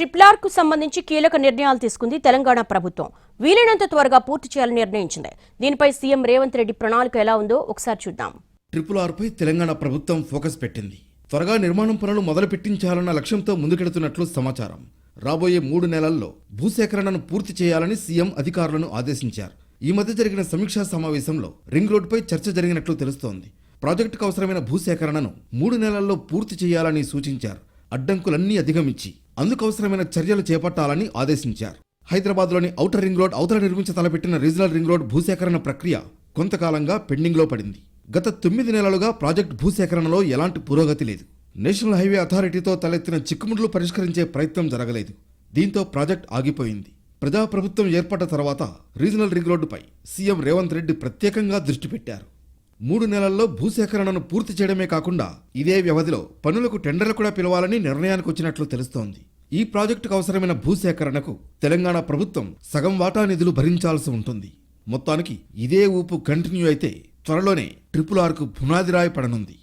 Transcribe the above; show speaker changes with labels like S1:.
S1: Triple సంబంధించి కీలక నిర్ణయాలు తీసుకుంది తెలంగాణ ప్రభుత్వం. వీలైనంత త్వరగా పూర్తి చేయాలని నిర్ణయించింది. దీనిపై సీఎం రేవంత్ రెడ్డి ప్రణాళిక ఎలా ఉందో ఒకసారి చూద్దాం.
S2: ట్రిపుల్ ఆర్పై తెలంగాణ ప్రభుత్వం ఫోకస్ పెట్టింది. త్వరగా నిర్మాణం పనులు మొదలు పెట్టించాలన్న లక్ష్యంతో ముందుకెడుతున్నట్లు సమాచారం. రాబోయే మూడు నెలల్లో భూసేకరణను పూర్తి చేయాలని సీఎం అధికారులను ఆదేశించారు. ఈ మధ్య జరిగిన సమీక్షా సమావేశంలో రింగ్ రోడ్డుపై చర్చ జరిగినట్లు తెలుస్తోంది. ప్రాజెక్టుకు అవసరమైన భూసేకరణను మూడు నెలల్లో పూర్తి చేయాలని సూచించారు. అడ్డంకులన్నీ అధిగమించి అందుకు అవసరమైన చర్యలు చేపట్టాలని ఆదేశించారు. హైదరాబాద్లోని ఔటర్ రింగ్ రోడ్ అవతల నిర్మించ తలపెట్టిన రీజనల్ రింగ్ రోడ్ భూసేకరణ ప్రక్రియ కొంతకాలంగా పెండింగ్లో పడింది. గత తొమ్మిది నెలలుగా ప్రాజెక్ట్ భూసేకరణలో ఎలాంటి పురోగతి లేదు. నేషనల్ హైవే అథారిటీతో తలెత్తిన చిక్కుముడులు పరిష్కరించే ప్రయత్నం జరగలేదు. దీంతో ప్రాజెక్ట్ ఆగిపోయింది. ప్రజాప్రభుత్వం ఏర్పడ్డ తర్వాత రీజనల్ రింగ్ రోడ్డుపై సీఎం రేవంత్ రెడ్డి ప్రత్యేకంగా దృష్టి పెట్టారు. మూడు నెలల్లో భూసేకరణను పూర్తి చేయడమే కాకుండా ఇదే వ్యవధిలో పనులకు టెండర్లు కూడా పిలవాలని నిర్ణయానికి వచ్చినట్లు తెలుస్తోంది. ఈ ప్రాజెక్టుకు అవసరమైన భూసేకరణకు తెలంగాణ ప్రభుత్వం సగం వాటా నిధులు భరించాల్సి ఉంటుంది. మొత్తానికి ఇదే ఊపు కంటిన్యూ అయితే త్వరలోనే ట్రిపుల్ ఆర్కు పునాదిరాయి పడనుంది.